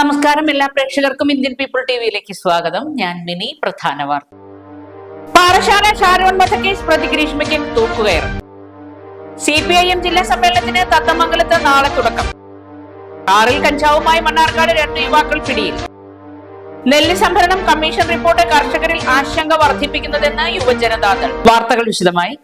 നമസ്കാരം എല്ലാ പ്രേക്ഷകർക്കും ഇന്ത്യൻ പീപ്പിൾ ടിവിയിലേക്ക് സ്വാഗതം. ഞാൻ മിനി പ്രധാന വാർത്ത. പാറശാല ഷാരോൺ വധക്കേസ് പ്രതി ഗ്രീഷ്മയ്ക്ക് തൂക്കുകയർ. സി പി ഐ എം ജില്ലാ സമ്മേളനത്തിന് തത്തമംഗലത്ത് നാളെ തുടക്കം. കാറിൽ കഞ്ചാവുമായി മണ്ണാർക്കാട് രണ്ട് യുവാക്കൾ പിടിയിൽ. നെല്ല് സംഭരണം കമ്മീഷൻ റിപ്പോർട്ട് കർഷകരിൽ ആശങ്ക വർദ്ധിപ്പിക്കുന്നതെന്ന് യുവജനതാദൾ. വാർത്തകൾ വിശദമായി.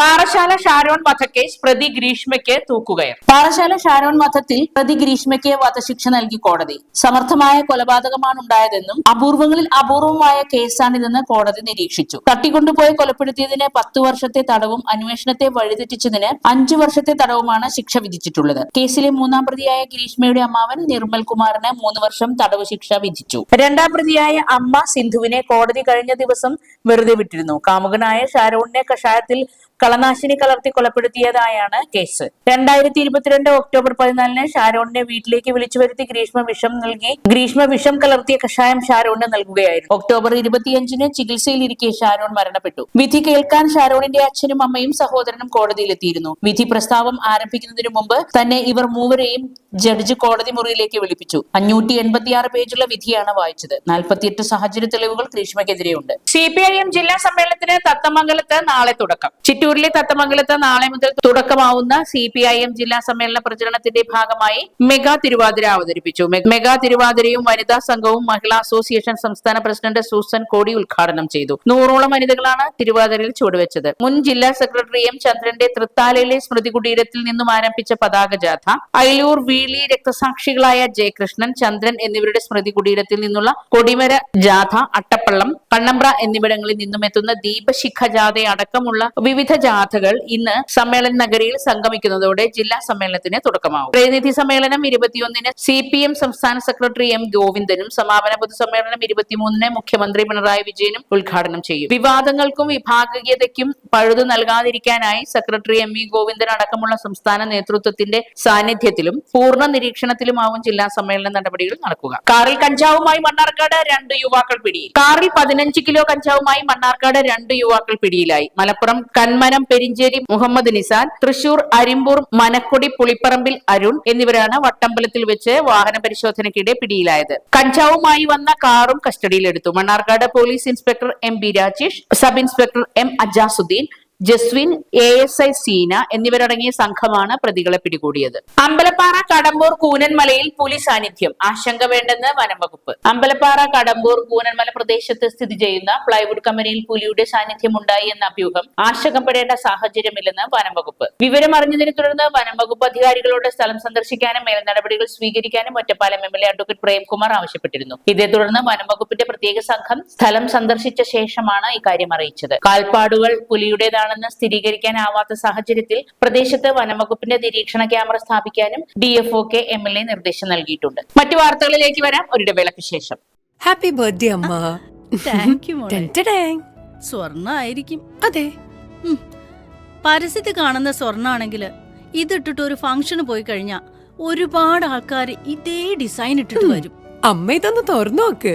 പാറശാല ഷാരോൺ വധക്കേസ് പ്രതി ഗ്രീഷ്മയ്ക്ക് തൂക്കുകയർ പാറശാല ഷാരോൺ വധത്തിൽ പ്രതി ഗ്രീഷ്മയ്ക്ക് വധശിക്ഷ നൽകി കോടതി. സമർത്ഥമായ കൊലപാതകമാണ് ഉണ്ടായതെന്നും അപൂർവങ്ങളിൽ അപൂർവമായ കേസാണിതെന്ന് കോടതി നിരീക്ഷിച്ചു. തട്ടിക്കൊണ്ടുപോയി കൊലപ്പെടുത്തിയതിന് പത്തു വർഷത്തെ തടവും അന്വേഷണത്തെ വഴിതെറ്റിച്ചതിന് അഞ്ചു വർഷത്തെ തടവുമാണ് ശിക്ഷ വിധിച്ചിട്ടുള്ളത്. കേസിലെ മൂന്നാം പ്രതിയായ ഗ്രീഷ്മയുടെ അമ്മാവൻ നിർമ്മൽ കുമാറിന് മൂന്ന് വർഷം തടവ് ശിക്ഷ വിധിച്ചു. രണ്ടാം പ്രതിയായ അമ്മ സിന്ധുവിനെ കോടതി കഴിഞ്ഞ ദിവസം വെറുതെ വിട്ടിരുന്നു. കാമുകനായ ഷാരോണിനെ കഷായത്തിൽ കളനാശിനി കലർത്തി കൊലപ്പെടുത്തിയതായാണ് കേസ്. രണ്ടായിരത്തി ഇരുപത്തിരണ്ട് ഒക്ടോബർ പതിനാലിന് ഷാരോണിനെ വീട്ടിലേക്ക് വിളിച്ചു വരുത്തി ഗ്രീഷ്മ വിഷം നൽകി ഗ്രീഷ്മ വിഷം കലർത്തിയ കഷായം ഷാരോണിന് നൽകുകയായിരുന്നു. ഒക്ടോബർ ഇരുപത്തിയഞ്ചിന് ചികിത്സയിലിരിക്കെ ഷാരോൺ മരണപ്പെട്ടു. വിധി കേൾക്കാൻ ഷാരോണിന്റെ അച്ഛനും അമ്മയും സഹോദരനും കോടതിയിലെത്തിയിരുന്നു. വിധി പ്രസ്താവം ആരംഭിക്കുന്നതിനു മുമ്പ് തന്നെ ഇവർ മൂവരെയും ജഡ്ജ് കോടതി മുറിയിലേക്ക് വിളിപ്പിച്ചു. അഞ്ഞൂറ്റി എൺപത്തിയാറ് പേജുള്ള വിധിയാണ് വായിച്ചത്. നാൽപ്പത്തിയെട്ട് സാഹചര്യ തെളിവുകൾ ഗ്രീഷ്മയ്ക്കെതിരെയുണ്ട്. സി പി ഐ എം ജില്ലാ സമ്മേളനത്തിന് തത്തമംഗലത്ത് നാളെ തുടക്കം. ചിറ്റൂരിലെ തത്തമംഗലത്ത് നാളെ മുതൽ തുടക്കമാവുന്ന സി പി ഐ എം ജില്ലാ സമ്മേളന പ്രചരണത്തിന്റെ ഭാഗമായി മെഗാ തിരുവാതിര അവതരിപ്പിച്ചു. മെഗാ തിരുവാതിരയും വനിതാ സംഘവും മഹിളാ അസോസിയേഷൻ സംസ്ഥാന പ്രസിഡന്റ് സൂസൻ കോടി ഉദ്ഘാടനം ചെയ്തു. നൂറോളം വനിതകളാണ് തിരുവാതിരയിൽ ചുവടുവെച്ചത്. മുൻ ജില്ലാ സെക്രട്ടറി എം ചന്ദ്രന്റെ തൃത്താലയിലെ സ്മൃതി കുടീരത്തിൽ നിന്നും ആരംഭിച്ച പതാക ജാഥ അയലൂർ വീളി രക്തസാക്ഷികളായ ജയകൃഷ്ണൻ ചന്ദ്രൻ എന്നിവരുടെ സ്മൃതി കുടീരത്തിൽ നിന്നുള്ള കൊടിമര ജാഥ അട്ടപ്പള്ളം കണ്ണമ്പ്ര എന്നിവിടങ്ങളിൽ നിന്നും എത്തുന്ന ദീപശിഖ ജാഥ അടക്കമുള്ള വിവിധ ജാഥകൾ ഇന്ന് സമ്മേളന നഗരിയിൽ സംഗമിക്കുന്നതോടെ ജില്ലാ സമ്മേളനത്തിന് തുടക്കമാവും. പ്രതിനിധി സമ്മേളനം ഇരുപത്തിയൊന്നിന് സി പി എം സംസ്ഥാന സെക്രട്ടറി എം ഗോവിന്ദനും സമാപന പൊതുസമ്മേളനം ഇരുപത്തിമൂന്നിന് മുഖ്യമന്ത്രി പിണറായി വിജയനും ഉദ്ഘാടനം ചെയ്യും. വിവാദങ്ങൾക്കും വിഭാഗീയതയ്ക്കും പഴുതു നൽകാതിരിക്കാനായി സെക്രട്ടറി എം വി ഗോവിന്ദൻ അടക്കമുള്ള സംസ്ഥാന നേതൃത്വത്തിന്റെ സാന്നിധ്യത്തിലും പൂർണ നിരീക്ഷണത്തിലുമാവും ജില്ലാ സമ്മേളന നടപടികൾ നടക്കുക. കാറിൽ കഞ്ചാവുമായി മണ്ണാർക്കാട് രണ്ട് യുവാക്കൾ പിടിയിൽ. കാറിൽ പതിനഞ്ച് കിലോ കഞ്ചാവുമായി മണ്ണാർക്കാട് രണ്ട് യുവാക്കൾ പിടിയിലായി. മലപ്പുറം കന്മനം പെരിഞ്ചേരി മുഹമ്മദ് നിസാൻ തൃശൂർ അരിമ്പൂർ മനക്കൊടി പുളിപ്പറമ്പിൽ അരുൺ എന്നിവരാണ് വട്ടമ്പലത്തിൽ വെച്ച് വാഹന പരിശോധനയ്ക്കിടെ പിടിയിലായത്. കഞ്ചാവുമായി വന്ന കാറും കസ്റ്റഡിയിലെടുത്തു. Mannarkkad police inspector M B Rajesh sub inspector M Ajasuddin Jaswin A S I Seena എന്നിവരടങ്ങിയ സംഘമാണ് പ്രതികളെ പിടികൂടിയത്. അമ്പലപ്പാറ കടമ്പൂർ കൂനൻമലയിൽ പുലി സാന്നിധ്യം. ആശങ്ക വേണ്ടെന്ന് വനംവകുപ്പ് അമ്പലപ്പാറ കടമ്പൂർ കൂനൻമല പ്രദേശത്ത് സ്ഥിതി ചെയ്യുന്ന പ്ലൈവുഡ് കമ്പനിയിൽ പുലിയുടെ സാന്നിധ്യം ഉണ്ടായി എന്ന അഭ്യൂഹം ആശങ്കപ്പെടേണ്ട സാഹചര്യമില്ലെന്ന് വനംവകുപ്പ് വിവരം അറിഞ്ഞതിനെ തുടർന്ന് വനംവകുപ്പ് അധികാരികളോട് സ്ഥലം സന്ദർശിക്കാനും മേൽ നടപടികൾ സ്വീകരിക്കാനും Ottapalam M. L. A. Advocate Premkumar ആവശ്യപ്പെട്ടിരുന്നു. ഇതേ തുടർന്ന് വനംവകുപ്പിന്റെ പ്രത്യേക സംഘം സ്ഥലം സന്ദർശിച്ച ശേഷമാണ് ഇക്കാര്യം അറിയിച്ചത്. കാൽപ്പാടുകൾ പുലിയുടേതാണെന്ന് സ്ഥിരീകരിക്കാനാവാത്ത സാഹചര്യത്തിൽ പ്രദേശത്ത് വനംവകുപ്പിന്റെ നിരീക്ഷണ ക്യാമറ സ്ഥാപിക്കാനും D F O K M L A നിർദ്ദേശം നൽകിയിട്ടുണ്ട്. മറ്റു വാർത്തകളിലേക്ക് വരാം. ഒരിടവേളയ്ക്ക് ശേഷം. ഹാപ്പി ബർത്ത്ഡേ അമ്മ. താങ്ക് യു മോളെ. സ്വർണ ആയിരിക്കും അതെ. പരസ്യത്തിൽ കാണുന്ന സ്വർണാണെങ്കിൽ ഇതിട്ടിട്ട് ഒരു ഫംഗ്ഷന് പോയി കഴിഞ്ഞാ ഒരുപാട് ആൾക്കാർ ഇതേ ഡിസൈൻ ഇട്ടിട്ട് വരും. അമ്മ ഇതൊന്ന് തുറന്നു നോക്ക്.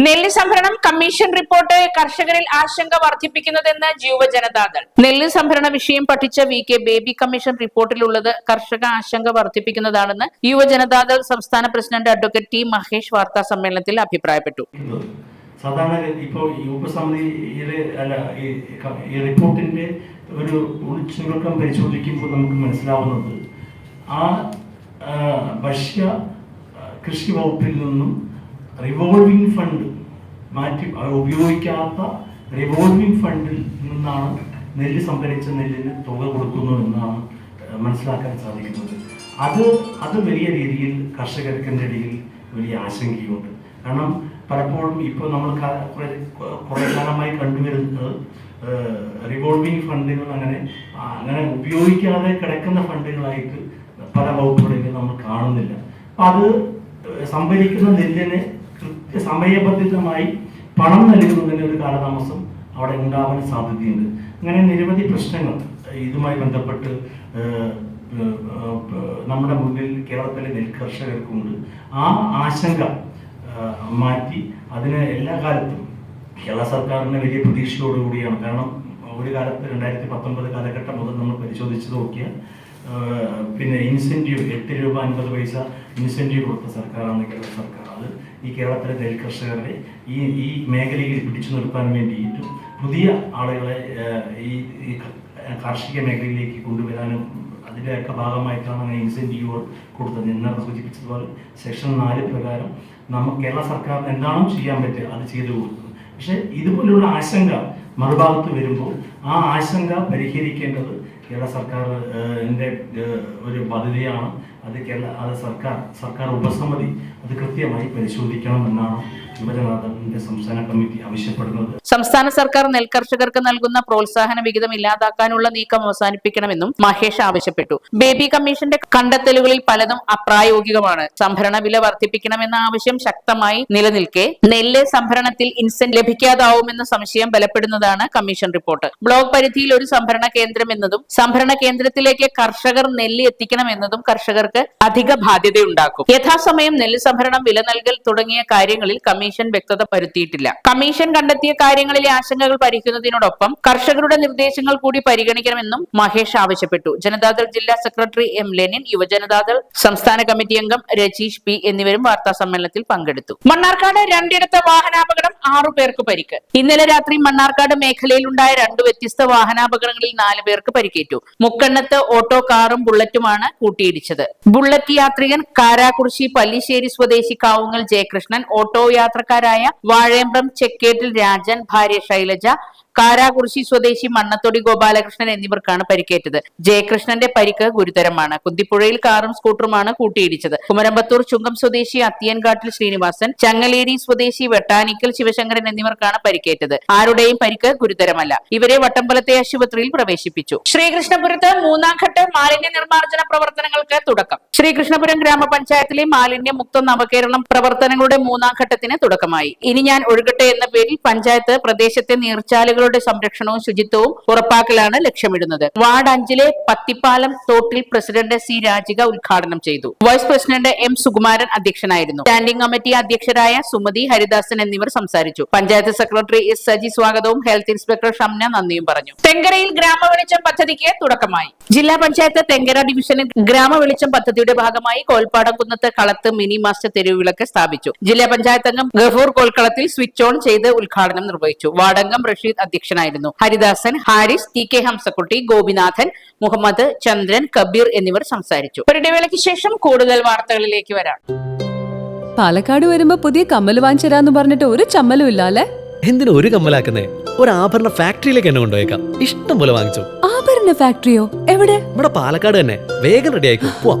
നെല്ല് സംഭരണം കമ്മീഷൻ റിപ്പോർട്ട് കർഷകരിൽ ആശങ്ക വർദ്ധിപ്പിക്കുന്നതെന്ന് യുവജനതാദൾ നെല്ല് സംഭരണ വിഷയം പഠിച്ച വി കെ ബേബി കമ്മീഷൻ റിപ്പോർട്ടിലുള്ളത് കർഷക ആശങ്ക വർദ്ധിപ്പിക്കുന്നതാണെന്ന് യുവജനതാദൾ സംസ്ഥാന പ്രസിഡന്റ് അഡ്വക്കേറ്റ് ടി മഹേഷ് വാർത്താ സമ്മേളനത്തിൽ അഭിപ്രായപ്പെട്ടു. സാധാരണ ഇപ്പോൾ ഈ ഉപസമിതിയിലെ അല്ല ഈ റിപ്പോർട്ടിന്റെ ഒരു ഉൾച്ചുരുക്കം പരിശോധിക്കുമ്പോൾ നമുക്ക് മനസ്സിലാവുന്നത് ആ, ഭക്ഷ്യ കൃഷി വകുപ്പിൽ നിന്നും റിവോൾവിംഗ് ഫണ്ട് മാറ്റി ഉപയോഗിക്കാത്ത റിവോൾവിംഗ് ഫണ്ടിൽ നിന്നാണ് നെല്ല് സംഭരിച്ച നെല്ലിന് തുക കൊടുക്കുന്നു എന്നാണ് മനസ്സിലാക്കാൻ സാധിക്കുന്നത്. അത് അത് വലിയ രീതിയിൽ കർഷകർക്കിന്റെ ഇടയിൽ വലിയ ആശങ്കയുണ്ട്. കാരണം പലപ്പോഴും ഇപ്പോൾ നമ്മൾ കുറെ കാലമായി കണ്ടുവരുന്നത് റിവോൾവിംഗ് ഫണ്ടുകൾ അങ്ങനെ അങ്ങനെ ഉപയോഗിക്കാതെ കിടക്കുന്ന ഫണ്ടുകളായിട്ട് പല വകുപ്പുകളിലും നമ്മൾ കാണുന്നില്ല. അപ്പം അത് സംഭരിക്കുന്ന നെല്ലിന് സമയബന്ധിതമായി പണം നൽകുന്നതിന് ഒരു കാലതാമസം അവിടെ ഉണ്ടാവാൻ സാധ്യതയുണ്ട്. അങ്ങനെ നിരവധി പ്രശ്നങ്ങൾ ഇതുമായി ബന്ധപ്പെട്ട് നമ്മുടെ മുന്നിൽ കേരളത്തിലെ നെൽകർഷകർക്കുണ്ട് ആ ആശങ്ക മാറ്റി അതിന് എല്ലാ കാലത്തും കേരള സർക്കാരിന് വലിയ പ്രതീക്ഷയോടുകൂടിയാണ് കാരണം ഒരു കാലത്ത് രണ്ടായിരത്തി പത്തൊമ്പത് കാലഘട്ടം മുതൽ നമ്മൾ പരിശോധിച്ച് നോക്കിയാൽ പിന്നെ ഇൻസെന്റീവ് എട്ട് രൂപ അൻപത് പൈസ ഇൻസെന്റീവ് കൊടുത്ത സർക്കാരാണ് കേരള സർക്കാർ. അത് ഈ കേരളത്തിലെ നെൽകർഷകരെ ഈ ഈ മേഖലയിൽ പിടിച്ചു നിർത്താൻ വേണ്ടിയിട്ടും പുതിയ ആളുകളെ ഈ കാർഷിക മേഖലയിലേക്ക് കൊണ്ടുവരാനും അതിന്റെയൊക്കെ ഭാഗമായിട്ടാണ് അങ്ങനെ ഇൻസെന്റീവുകൾ കൊടുത്തത്. എന്നാണ് സൂചിപ്പിച്ചതുപോലെ സെക്ഷൻ നാല് പ്രകാരം നമ്മൾ കേരള സർക്കാർ എന്താണോ ചെയ്യാൻ പറ്റുക അത് ചെയ്തു കൊടുക്കുന്നത് പക്ഷേ ഇതുപോലുള്ള ആശങ്ക മറുഭാഗത്ത് വരുമ്പോൾ ആ ആശങ്ക പരിഹരിക്കേണ്ടത് കേരള സർക്കാർ എന്റെ ഒരു പദ്ധതിയാണ്. അത് കേരള അത് സർക്കാർ സർക്കാർ ഉപസമിതി അത് കൃത്യമായി പരിശോധിക്കണം എന്നാണ് സംസ്ഥാന സംസ്ഥാന സർക്കാർ നെൽകർഷകർക്ക് നൽകുന്ന പ്രോത്സാഹന വിഹിതം ഇല്ലാതാക്കാനുള്ള നീക്കം അവസാനിപ്പിക്കണമെന്നും മഹേഷ് ആവശ്യപ്പെട്ടു. ബേബി കമ്മീഷന്റെ കണ്ടെത്തലുകളിൽ പലതും അപ്രായോഗികമാണ്. സംഭരണ വില വർദ്ധിപ്പിക്കണമെന്ന ആവശ്യം ശക്തമായി നിലനിൽക്കെ നെല്ല് സംഭരണത്തിൽ ഇൻസെന്റ് ലഭിക്കാതാവുമെന്ന സംശയം ബലപ്പെടുന്നതാണ് കമ്മീഷൻ റിപ്പോർട്ട്. ബ്ലോക്ക് പരിധിയിൽ ഒരു സംഭരണ കേന്ദ്രം എന്നതും സംഭരണ കേന്ദ്രത്തിലേക്ക് കർഷകർ നെല്ല് എത്തിക്കണമെന്നതും കർഷകർക്ക് അധിക ബാധ്യതയുണ്ടാക്കും. യഥാസമയം നെല്ല് സംഭരണം വില നൽകൽ തുടങ്ങിയ കാര്യങ്ങളിൽ കമ്മീഷൻ വ്യക്തത വരുത്തിയിട്ടില്ല കമ്മീഷൻ കണ്ടെത്തിയ കാര്യങ്ങളിലെ ആശങ്കകൾ പരിഹരിക്കുന്നതിനോടൊപ്പം കർഷകരുടെ നിർദ്ദേശങ്ങൾ കൂടി പരിഗണിക്കണമെന്നും മഹേഷ് ആവശ്യപ്പെട്ടു. ജനതാദൾ ജില്ലാ സെക്രട്ടറി എം ലെനിൻ യുവജനതാദൾ സംസ്ഥാന കമ്മിറ്റി അംഗം രജീഷ് പി എന്നിവരും വാർത്താ സമ്മേളനത്തിൽ പങ്കെടുത്തു. മണ്ണാർക്കാട് രണ്ടിടത്ത് വാഹനാപകടം ആറു പേർക്ക് പരിക്ക്. ഇന്നലെ രാത്രി മണ്ണാർക്കാട് മേഖലയിലുണ്ടായ രണ്ട് വ്യത്യസ്ത വാഹനാപകടങ്ങളിൽ നാല് പേർക്ക് പരിക്കേറ്റു. മുക്കണ്ണത്ത് ഓട്ടോ കാറും ബുള്ളറ്റുമാണ് കൂട്ടിയിടിച്ചത്. ബുള്ളറ്റ് യാത്രികൻ കാരാകുറിശി പല്ലിശ്ശേരി സ്വദേശി കാവുങ്ങൽ ജയകൃഷ്ണൻ ഓട്ടോ യാത്രക്കാരായ വാഴയമ്പ്രം ചെക്കേട്ടിൽ രാജൻ ഭാര്യ ശൈലജ കാരാകുറിശി സ്വദേശി മണ്ണത്തൊടി ഗോപാലകൃഷ്ണൻ എന്നിവർക്കാണ് പരിക്കേറ്റത്. ജയകൃഷ്ണന്റെ പരിക്ക് ഗുരുതരമാണ്. കുന്തിപ്പുഴയിൽ കാറും സ്കൂട്ടറുമാണ് കൂട്ടിയിടിച്ചത്. കുമരമ്പത്തൂർ ചുങ്കം സ്വദേശി അത്തിയൻകാട്ടിൽ ശ്രീനിവാസൻ ചങ്ങലേരി സ്വദേശി വെട്ടാനിക്കൽ ശിവശങ്കരൻ എന്നിവർക്കാണ് പരിക്കേറ്റത്. ആരുടെയും പരിക്ക് ഗുരുതരമല്ല. ഇവരെ വട്ടമ്പലത്തെ ആശുപത്രിയിൽ പ്രവേശിപ്പിച്ചു. ശ്രീകൃഷ്ണപുരത്ത് മൂന്നാം ഘട്ട മാലിന്യ നിർമ്മാർജന പ്രവർത്തനങ്ങൾക്ക് തുടക്കം. ശ്രീകൃഷ്ണപുരം ഗ്രാമപഞ്ചായത്തിലെ മാലിന്യ മുക്ത നവകേരളം പ്രവർത്തനങ്ങളുടെ മൂന്നാം ഘട്ടത്തിന് തുടക്കമായി. ഇനി ഞാൻ ഒഴുകട്ടെ എന്ന പേരിൽ പഞ്ചായത്ത് പ്രദേശത്തെ നീർച്ചാലുകളുടെ സംരക്ഷണവും ശുചിത്വവും ഉറപ്പാക്കലാണ് ലക്ഷ്യമിടുന്നത്. വാർഡ് അഞ്ചിലെ പത്തിപ്പാലം തോട്ടിൽ പ്രസിഡന്റ് സി രാജിക ഉദ്ഘാടനം ചെയ്തു. വൈസ് പ്രസിഡന്റ് എം സുകുമാരൻ അധ്യക്ഷനായിരുന്നു. സ്റ്റാൻഡിംഗ് കമ്മിറ്റി അധ്യക്ഷരായ സുമതി ഹരിദാസൻ എന്നിവർ സംസാരിച്ചു. പഞ്ചായത്ത് സെക്രട്ടറി എസ് സജി സ്വാഗതവും ഹെൽത്ത് ഇൻസ്പെക്ടർ ഷംന നന്ദിയും പറഞ്ഞു. തെങ്കരയിൽ ഗ്രാമവെളിച്ചം പദ്ധതിക്ക് തുടക്കമായി. ജില്ലാ പഞ്ചായത്ത് തെങ്കര ഡിവിഷനിൽ ഗ്രാമവെളിച്ചം പദ്ധതിയുടെ ഭാഗമായി കോൽപ്പാടം കുന്നത്ത് കളത്ത് മിനി മാസ്റ്റർ തെരുവിളക്ക് സ്ഥാപിച്ചു. ജില്ലാ പഞ്ചായത്ത് അംഗം ഗഫൂർ കോൽക്കളത്തിൽ സ്വിച്ച് ഓൺ ചെയ്ത് ഉദ്ഘാടനം നിർവഹിച്ചു. വാർഡംഗം റഷീദ് അധ്യക്ഷനായിരുന്നു. ഹരിദാസൻ ഹാരിസ് ടി കെ ഹംസക്കുട്ടി ഗോപിനാഥൻ മുഹമ്മദ് ചന്ദ്രൻ കബീർ എന്നിവർ സംസാരിച്ചു. ഒരിടവേളയ്ക്ക് ശേഷം കൂടുതൽ വാർത്തകളിലേക്ക് വരാം. പാലക്കാട് വരുമ്പോ പുതിയ കമ്മൽ വാങ്ങിച്ചരാന്ന് പറഞ്ഞിട്ട് ഒരു ചമ്മലും ഇല്ല അല്ലേ എന്തിനു ഒരു കമ്മലാക്കുന്നേ? ഒരു ആഭരണ ഫാക്ടറിയിലേക്ക് എന്നെ കൊണ്ടുപോയേക്കാം. ഇഷ്ടം പോലെ വാങ്ങിച്ചു. ആഭരണ ഫാക്ടറിയോ? എവിടെ? ഇവിടെ പാലക്കാട് തന്നെ. വേഗം റെഡി ആയിക്കോ. പോവാം.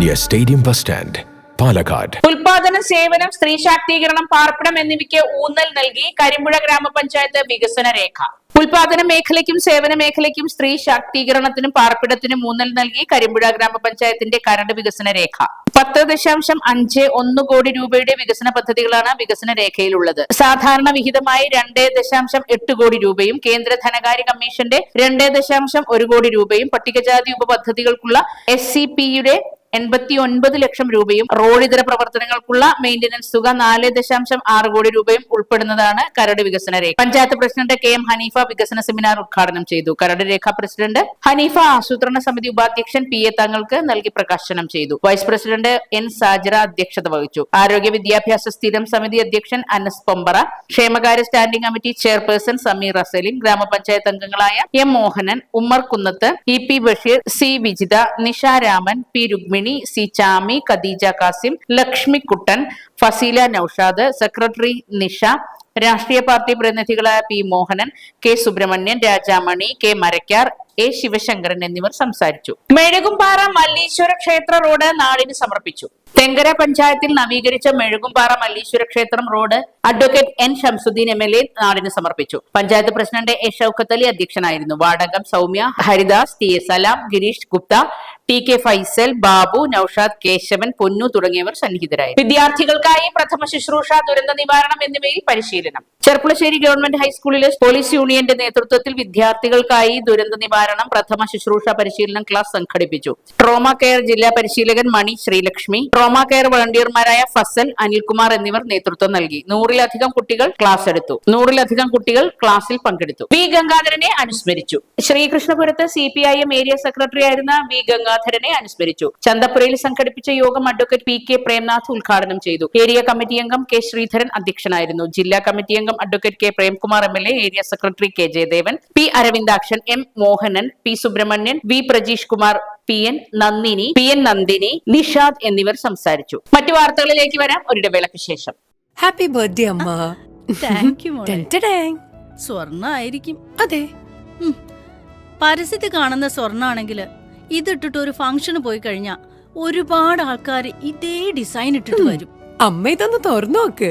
near stadium bus stand Palakkad ഉൽപാദനം സേവനം സ്ത്രീ ശാക്തീകരണം പാർപ്പിടം എന്നിവയ്ക്ക് ഊന്നൽ നൽകി കരിമ്പുഴ ഗ്രാമപഞ്ചായത്ത് വികസന രേഖ. ഉൽപാദന മേഖലയ്ക്കും സേവന മേഖലയ്ക്കും സ്ത്രീ ശാക്തീകരണത്തിനും പാർപ്പിടത്തിനും ഊന്നൽ നൽകി കരിമ്പുഴ ഗ്രാമപഞ്ചായത്തിന്റെ കരട് വികസന രേഖ. പത്ത് ദശാംശം അഞ്ച് ഒന്ന് കോടി രൂപയുടെ വികസന പദ്ധതികളാണ് വികസന രേഖയിലുള്ളത്. സാധാരണ വിഹിതമായി രണ്ട് ദശാംശം എട്ട് കോടി രൂപയും കേന്ദ്ര ധനകാര്യ കമ്മീഷന്റെ രണ്ട് ദശാംശം ഒരു കോടി രൂപയും പട്ടികജാതി ഉപപദ്ധതികൾക്കുള്ള എസ് സി പിയുടെ എൺപത്തി ഒൻപത് ലക്ഷം രൂപയും റോഡ് ഇതര പ്രവർത്തനങ്ങൾക്കുള്ള മെയിന്റനൻസ് തുക നാല് ദശാംശം ആറ് കോടി രൂപയും ഉൾപ്പെടുന്നതാണ് കരട് വികസന രേഖ. Panchayat president K M Haneefa വികസന സെമിനാർ ഉദ്ഘാടനം ചെയ്തു. കരട് രേഖ പ്രസിഡന്റ് ഹനീഫ ആസൂത്രണ സമിതി ഉപാധ്യക്ഷൻ പി എ തങ്ങൾക്ക് നൽകി പ്രകാശനം ചെയ്തു. വൈസ് പ്രസിഡന്റ് എൻ സാജറ അധ്യക്ഷത വഹിച്ചു. ആരോഗ്യ വിദ്യാഭ്യാസ സ്ഥിരം സമിതി അധ്യക്ഷൻ അനസ് പൊമ്പറ ക്ഷേമകാര്യ standing committee chairperson Sameer Asalim ഗ്രാമപഞ്ചായത്ത് അംഗങ്ങളായ M Mohanan Ummer Kunnath E P Basheer C Vijitha Nisha Raman P Rukmini C Chami Khadeeja Kasim Lakshmi Kuttan Faseela Naushad secretary Nisha രാഷ്ട്രീയ party പ്രതിനിധികളായ P Mohanan K Subramanian Rajamani K Marakkar A Sivasankaran എന്നിവർ സംസാരിച്ചു. മെഴുകുംപാറ മല്ലീശ്വര ക്ഷേത്ര road നാടിന് സമർപ്പിച്ചു. തെങ്കര പഞ്ചായത്തിൽ നവീകരിച്ച മെഴുകുംപാറ മല്ലീശ്വര ക്ഷേത്രം road advocate N Shamsuddin M L A നാടിന് സമർപ്പിച്ചു. പഞ്ചായത്ത് പ്രസിഡന്റ് എ ഷൌക്കത്ത് അലി അധ്യക്ഷനായിരുന്നു. Vadakam Soumya Haridas T S Salam Gireesh Gupta T K Faisal Babu Naushad Kesavan Ponnu തുടങ്ങിയവർ സന്നിഹിതരായി. വിദ്യാർത്ഥികൾക്കായി പ്രഥമ ശുശ്രൂഷ ദുരന്ത നിവാരണം എന്നിവയിൽ പരിശീലനം. ചെർപ്പുളശ്ശേരി ഗവൺമെന്റ് ഹൈസ്കൂളിലെ പോലീസ് യൂണിയന്റെ നേതൃത്വത്തിൽ വിദ്യാർത്ഥികൾക്കായി ദുരന്ത നിവാരണം പ്രഥമ ശുശ്രൂഷ പരിശീലനം ക്ലാസ് സംഘടിപ്പിച്ചു. ട്രോമ കെയർ ജില്ലാ പരിശീലകൻ മണി ശ്രീലക്ഷ്മി ട്രോമ കെയർ വളണ്ടിയർമാരായ ഫസൽ അനിൽകുമാർ എന്നിവർ നേതൃത്വം നൽകി. നൂറിലധികം കുട്ടികൾ ക്ലാസ് എടുത്തു. നൂറിലധികം കുട്ടികൾ ക്ലാസ്സിൽ പങ്കെടുത്തു. വി. ഗംഗാധരനെ അനുസ്മരിച്ചു. ശ്രീകൃഷ്ണപുരത്ത് C P I M area secretary ആയിരുന്ന വി. ഗംഗാധരനെ അനുസ്മരിച്ചു. ചന്തപ്പുരയിൽ സംഘടിപ്പിച്ച യോഗം അഡ്വക്കേറ്റ് പി. കെ. പ്രേംനാഥ് ഉദ്ഘാടനം ചെയ്തു. ഏരിയ കമ്മിറ്റി അംഗം കെ. ശ്രീധരൻ അധ്യക്ഷനായിരുന്നു. ജില്ലാ കമ്മിറ്റി അംഗം advocate K. Premkumar M. L. A area secretary K. Jayadevan P. Aravindakshan M. Mohanan P. Subramanian V. Prajeesh Kumar P N Nandini P N Nandini Nishad എന്നിവർ സംസാരിച്ചു. മറ്റു വാർത്തകളിലേക്ക് വരാം. ഒരിടവേളയ്ക്ക് ശേഷം. ഹാപ്പി ബർത്ത്ഡേ അമ്മ. താങ്ക് യു സ്വർണ ആയിരിക്കും അതെ. പരസ്യത്തിൽ കാണുന്ന സ്വർണാണെങ്കിൽ ഇതിട്ടിട്ട് ഒരു ഫംഗ്ഷന് പോയി കഴിഞ്ഞാ ഒരുപാട് ആൾക്കാർ ഇതേ ഡിസൈൻ ഇട്ടിട്ട് വരും. അമ്മ ഇതൊന്ന് തുറന്നു നോക്ക്.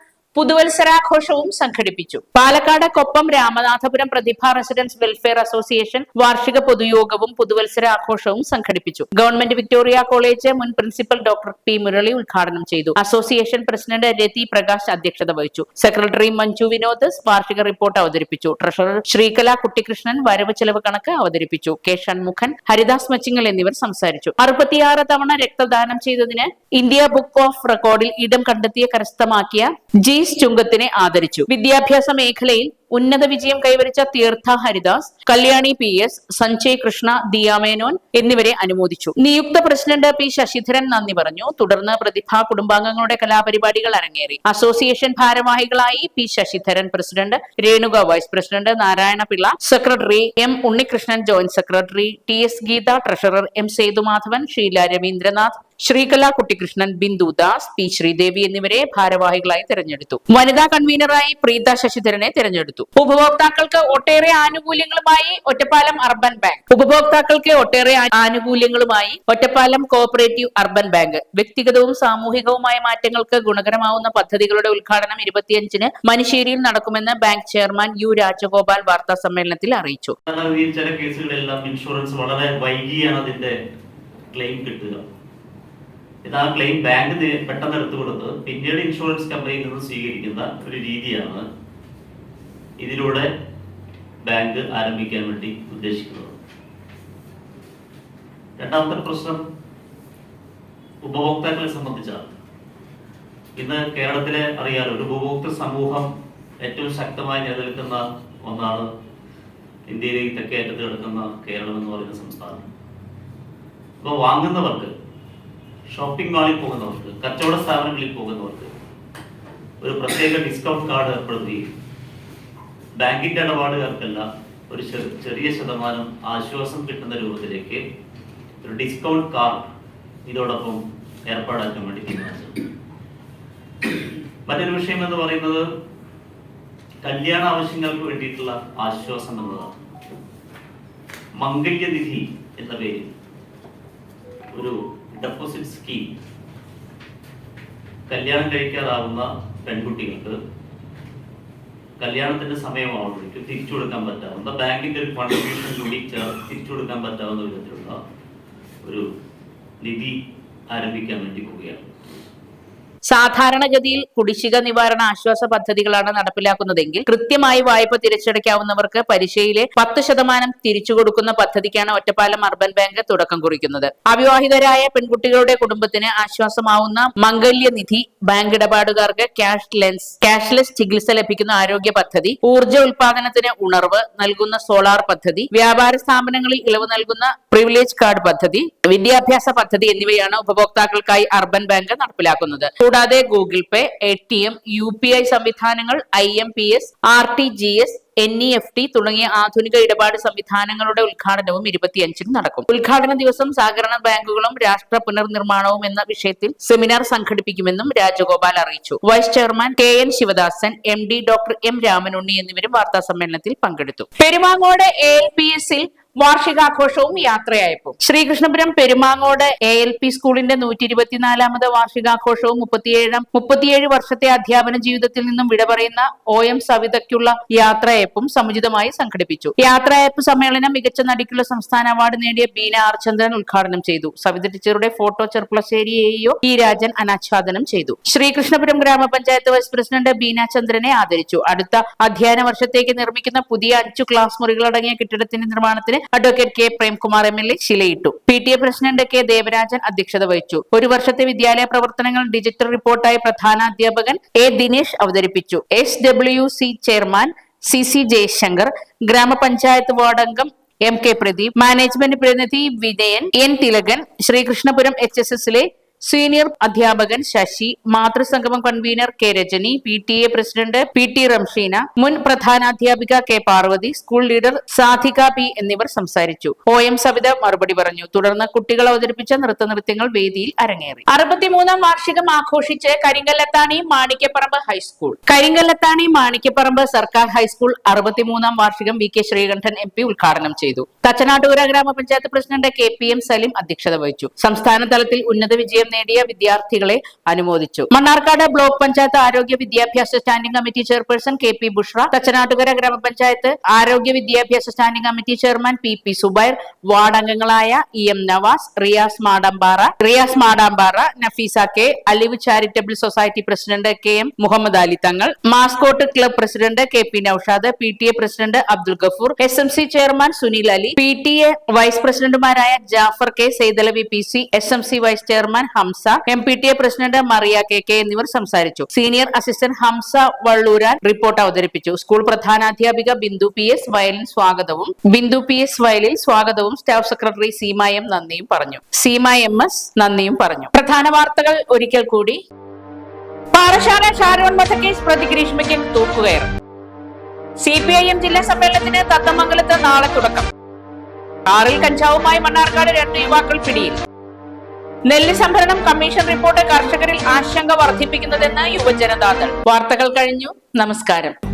പുതുവത്സരാഘോഷവും സംഘടിപ്പിച്ചു. Palakkad Koppam Ramanathapuram Prathibha residents welfare association വാർഷിക പൊതുയോഗവും പുതുവത്സരാഘോഷവും സംഘടിപ്പിച്ചു. ഗവൺമെന്റ് വിക്ടോറിയ കോളേജ് മുൻ പ്രിൻസിപ്പൽ ഡോക്ടർ പി മുരളി ഉദ്ഘാടനം ചെയ്തു. അസോസിയേഷൻ പ്രസിഡന്റ് രതി പ്രകാശ് അധ്യക്ഷത വഹിച്ചു. സെക്രട്ടറി മഞ്ജു വിനോദ് വാർഷിക റിപ്പോർട്ട് അവതരിപ്പിച്ചു. ട്രഷറർ ശ്രീകല കുട്ടികൃഷ്ണൻ വരവ് ചെലവ് കണക്ക് അവതരിപ്പിച്ചു. കെ ഷൺമുഖൻ ഹരിദാസ് മച്ചിങ്ങൽ എന്നിവർ സംസാരിച്ചു. അറുപത്തിയാറ് തവണ രക്തദാനം ചെയ്തതിന് ഇന്ത്യ ബുക്ക് ഓഫ് റെക്കോർഡിൽ ഇടം കണ്ടെത്തിയ കരസ്ഥമാക്കിയ ജീസ് ചുങ്കത്തിനെ ആദരിച്ചു. വിദ്യാഭ്യാസ മേഖലയിൽ ഉന്നത വിജയം കൈവരിച്ച തീർത്ഥ ഹരിദാസ് കല്യാണി പി എസ് സഞ്ജയ് കൃഷ്ണ ദിയാമേനോൻ എന്നിവരെ അനുമോദിച്ചു. നിയുക്ത പ്രസിഡന്റ് പി ശശിധരൻ നന്ദി പറഞ്ഞു. തുടർന്ന് പ്രതിഭാ കുടുംബാംഗങ്ങളുടെ കലാപരിപാടികൾ അരങ്ങേറി. അസോസിയേഷൻ ഭാരവാഹികളായി P Sasidharan president Renuka vice president Narayana Pillai secretary M Unnikrishnan joint secretary T S Geetha treasurer M Sethumadhavan Sheela Raveendranath Sreekala Kuttikrishnan Bindu Das P Sreedevi എന്നിവരെ ഭാരവാഹികളായി തെരഞ്ഞെടുത്തു. വനിതാ കൺവീനറായി പ്രീത ശശിധരനെ തെരഞ്ഞെടുത്തു. ഉപഭോക്താക്കൾക്ക് ഒട്ടേറെ ആനുകൂല്യങ്ങളുമായി ഒറ്റപ്പാലം അർബൻ ബാങ്ക്. ഉപഭോക്താക്കൾക്ക് ഒട്ടേറെ ആനുകൂല്യങ്ങളുമായി ഒറ്റപ്പാലം കോഓപ്പറേറ്റീവ് അർബൻ ബാങ്ക്. വ്യക്തിഗതവും സാമൂഹികവുമായ മാറ്റങ്ങൾക്ക് ഗുണകരമാവുന്ന പദ്ധതികളുടെ ഉദ്ഘാടനം ഇരുപത്തിയഞ്ചിന് മനുശ്ശേരിയിൽ നടക്കുമെന്ന് ബാങ്ക് ചെയർമാൻ യു രാജഗോപാൽ വാർത്താ സമ്മേളനത്തിൽ അറിയിച്ചു. ചില കേസുകളെല്ലാം ഇൻഷുറൻസ് വളരെ വൈകിയാണ് അതിന്റെ ക്ലെയിം കിട്ടുക. ഇത് ആ ക്ലെയിം ബാങ്ക് പെട്ടെന്ന് എടുത്തു കൊടുത്ത് പിന്നീട് ഇൻഷുറൻസ് കമ്പനിയിൽ നിന്ന് സ്വീകരിക്കുന്ന ഒരു രീതിയാണ് ഇതിലൂടെ ബാങ്ക് ആരംഭിക്കാൻ വേണ്ടി ഉദ്ദേശിക്കുന്നത്. രണ്ടാമത്തെ പ്രശ്നം ഉപഭോക്താക്കളെ സംബന്ധിച്ചാണ്. ഇന്ന് കേരളത്തിലെ അറിയാലോ ഒരു ഉപഭോക്തൃ സമൂഹം ഏറ്റവും ശക്തമായി നിലനിൽക്കുന്ന ഒന്നാണ് ഇന്ത്യയിലെ ഈ തെക്കേ അറ്റത്ത് കിടക്കുന്ന കേരളം എന്ന് പറയുന്ന സംസ്ഥാനം. അപ്പോൾ വാങ്ങുന്നവർക്ക് ഷോപ്പിംഗ് മാളിൽ പോകുന്നവർക്ക് കച്ചവട സ്ഥാപനങ്ങളിൽ പോകുന്നവർക്ക് ഒരു പ്രത്യേക ഡിസ്കൗണ്ട് കാർഡ് ഏർപ്പെടുത്തുകയും ബാങ്കിന്റെ ഇടപാടുകാർക്കല്ല ഒരു ചെറിയ ശതമാനം ആശ്വാസം കിട്ടുന്ന രൂപത്തിലേക്ക് ഒരു ഡിസ്കൗണ്ട് കാർഡ് ഇതോടൊപ്പം ഏർപ്പാടാക്കാൻ വേണ്ടി തീരുമാനിച്ചു മറ്റൊരു വിഷയം എന്ന് പറയുന്നത് കല്യാണ ആവശ്യങ്ങൾക്ക് വേണ്ടിയിട്ടുള്ള ആശ്വാസം എന്നുള്ളതാണ് മംഗല്യനിധി എന്ന പേരിൽ ഒരു ഡെപ്പോസിറ്റ് സ്കീം കല്യാണം കഴിക്കാതാവുന്ന പെൺകുട്ടികൾക്ക് കല്യാണത്തിന്റെ സമയമാവുമ്പോഴേക്കും തിരിച്ചു കൊടുക്കാൻ പറ്റാവുന്ന ബാങ്കിന്റെ ഒരു കോൺട്രിബ്യൂഷൻ കൂടി ചേർത്ത് തിരിച്ചു കൊടുക്കാൻ പറ്റാവുന്ന വിധത്തിലുള്ള ഒരു നിധി ആരംഭിക്കാൻ വേണ്ടി പോവുകയാണ്. സാധാരണഗതിയിൽ കുടിശ്ശിക നിവാരണ ആശ്വാസ പദ്ധതികളാണ് നടപ്പിലാക്കുന്നതെങ്കിൽ കൃത്യമായി വായ്പ തിരിച്ചടയ്ക്കാവുന്നവർക്ക് പലിശയിലെ പത്ത് ശതമാനം തിരിച്ചു കൊടുക്കുന്ന പദ്ധതിക്കാണ് ഒറ്റപ്പാലം അർബൻ ബാങ്ക് തുടക്കം കുറിക്കുന്നത്. അവിവാഹിതരായ പെൺകുട്ടികളുടെ കുടുംബത്തിന് ആശ്വാസമാവുന്ന മംഗല്യനിധി ബാങ്ക് ഇടപാടുകാർക്ക് ക്യാഷ് ലെൻസ് ക്യാഷ്ലെസ് ചികിത്സ ലഭിക്കുന്ന ആരോഗ്യ പദ്ധതി ഊർജ ഉൽപാദനത്തിന് ഉണർവ് നൽകുന്ന സോളാർ പദ്ധതി വ്യാപാര സ്ഥാപനങ്ങളിൽ ഇളവ് നൽകുന്ന പ്രിവിലേജ് കാർഡ് പദ്ധതി വിദ്യാഭ്യാസ പദ്ധതി എന്നിവയാണ് ഉപഭോക്താക്കൾക്കായി അർബൻ ബാങ്ക് നടപ്പിലാക്കുന്നത്. കൂടാതെ Google Pay A T M U P I സംവിധാനങ്ങൾ I M P S R T G S N E F T തുടങ്ങിയ ആധുനിക ഇടപാട് സംവിധാനങ്ങളുടെ ഉദ്ഘാടനവും ഇരുപത്തിയഞ്ചിന് നടക്കും. ഉദ്ഘാടന ദിവസം സഹകരണ ബാങ്കുകളും രാഷ്ട്ര പുനർനിർമ്മാണവും എന്ന വിഷയത്തിൽ സെമിനാർ സംഘടിപ്പിക്കുമെന്നും രാജഗോപാൽ അറിയിച്ചു. Vice chairman K N Sivadasan M D doctor M Ramanunni എന്നിവരും വാർത്താ സമ്മേളനത്തിൽ പങ്കെടുത്തു. പെരുമാങ്ങോട് എ എൽ പി എസിൽ വാർഷികാഘോഷവും യാത്രയായപ്പോൾ. Sreekrishnapuram Perumangode A L P സ്കൂളിന്റെ നൂറ്റി ഇരുപത്തിനാലാമത് വാർഷികാഘോഷവും മുപ്പത്തിയേഴാം മുപ്പത്തിയേഴ് വർഷത്തെ അധ്യാപന ജീവിതത്തിൽ നിന്നും വിട പറയുന്ന ഒ എം സവിതയ്ക്കുള്ള യാത്രയപ്പും സമുചിതമായി സംഘടിപ്പിച്ചു. യാത്രയപ്പ് സമ്മേളനം മികച്ച നടിക്കുള്ള സംസ്ഥാന അവാർഡ് നേടിയ ബീന ആർ ചന്ദ്രൻ ഉദ്ഘാടനം ചെയ്തു. സവിത ടീച്ചറുടെ photo Cherpulassery AEO E Rajan അനാച്ഛാദനം ചെയ്തു. ശ്രീകൃഷ്ണപുരം ഗ്രാമപഞ്ചായത്ത് വൈസ് പ്രസിഡന്റ് ബീന ചന്ദ്രനെ ആദരിച്ചു. അടുത്ത അധ്യയന വർഷത്തേക്ക് നിർമ്മിക്കുന്ന പുതിയ അഞ്ചു ക്ലാസ് മുറികളടങ്ങിയ കെട്ടിടത്തിന്റെ നിർമ്മാണത്തിന് advocate K Premkumar M L A ശിലയിട്ടു. P T A president K Devarajan അധ്യക്ഷത വഹിച്ചു. ഒരു വർഷത്തെ വിദ്യാലയ പ്രവർത്തനങ്ങൾ ഡിജിറ്റൽ റിപ്പോർട്ടായി പ്രധാന അധ്യാപകൻ എ ദിനേശ് അവതരിപ്പിച്ചു. S W C chairman C C Jayasankar ഗ്രാമപഞ്ചായത്ത് വാർഡംഗം എം കെ പ്രദീപ് മാനേജ്മെന്റ് പ്രതിനിധി Vijayan N Thilakan Sreekrishnapuram H S എസിലെ സീനിയർ അധ്യാപകൻ Sasi മാതൃസംഗമം convener K Rajani P T A president P T Ramsheena മുൻ പ്രധാനാധ്യാപിക K Parvathi school leader Sadhika P എന്നിവർ സംസാരിച്ചു. O M Savitha മറുപടി പറഞ്ഞു. തുടർന്ന് കുട്ടികൾ അവതരിപ്പിച്ച നൃത്തനൃത്യങ്ങൾ വേദിയിൽ അരങ്ങേറി. അറുപത്തിമൂന്നാം വാർഷികം ആഘോഷിച്ച് കരിങ്കല്ലത്താണി മാണിക്കപ്പറമ്പ് ഹൈസ്കൂൾ. കരിങ്കല്ലത്താണി മാണിക്കപ്പറമ്പ് സർക്കാർ ഹൈസ്കൂൾ അറുപത്തിമൂന്നാം വാർഷികം V K Sreekandan M P ഉദ്ഘാടനം ചെയ്തു. തച്ചനാട്ടുകര ഗ്രാമപഞ്ചായത്ത് president K P M Salim അധ്യക്ഷത വഹിച്ചു. സംസ്ഥാന തലത്തിൽ ഉന്നത വിജയം നേടിയ വിദ്യാർത്ഥികളെ അനുമോദിച്ചു. മണ്ണാർക്കാട് ബ്ലോക്ക് പഞ്ചായത്ത് ആരോഗ്യ വിദ്യാഭ്യാസ standing committee chairperson K P Bushra Thachanattukara ഗ്രാമപഞ്ചായത്ത് ആരോഗ്യ വിദ്യാഭ്യാസ standing committee chairman P P Zubair ward അംഗങ്ങളായ E M Navas Riyas Madampara Riyas Madampara Nafeesa K Aliv charitable society president K M Muhammad Ali Thangal mascot club president K P Naushad P T A president Abdul Gafoor S M C chairman Sunil Ali P T A vice പ്രസിഡന്റുമാരായ Jafar K Saithalavi P C S M C vice chairman Hamsa M P T A president Mariya K K എന്നിവർ സംസാരിച്ചു. Senior assistant Hamsa Valluran report അവതരിപ്പിച്ചു. School പ്രധാനാധ്യാപിക Bindu P S വയലിൻ സ്വാഗതവും Bindu P S Vayalil സ്വാഗതവും staff secretary Seema M നന്ദിയും പറഞ്ഞു. Seema M S നന്ദിയും പറഞ്ഞു. പ്രധാന വാർത്തകൾ ഒരിക്കൽ കൂടി. പാറശാല ഷാരോൺ വധക്കേസ് പ്രതി ഗ്രീഷ്മയ്ക്ക് തൂക്കുകയർ. സി പി ഐ എം ജില്ലാ സമ്മേളനത്തിന് തത്തമംഗലത്ത് നാളെ തുടക്കം. കാറിൽ കഞ്ചാവുമായി മണ്ണാർക്കാട് രണ്ട് യുവാക്കൾ പിടിയിൽ. നെല്ല് സംഭരണം കമ്മീഷൻ റിപ്പോർട്ട് കർഷകരിൽ ആശങ്ക വർദ്ധിപ്പിക്കുന്നതെന്ന് യുവജനതാദൾ. വാർത്തകൾ കഴിഞ്ഞു. നമസ്കാരം.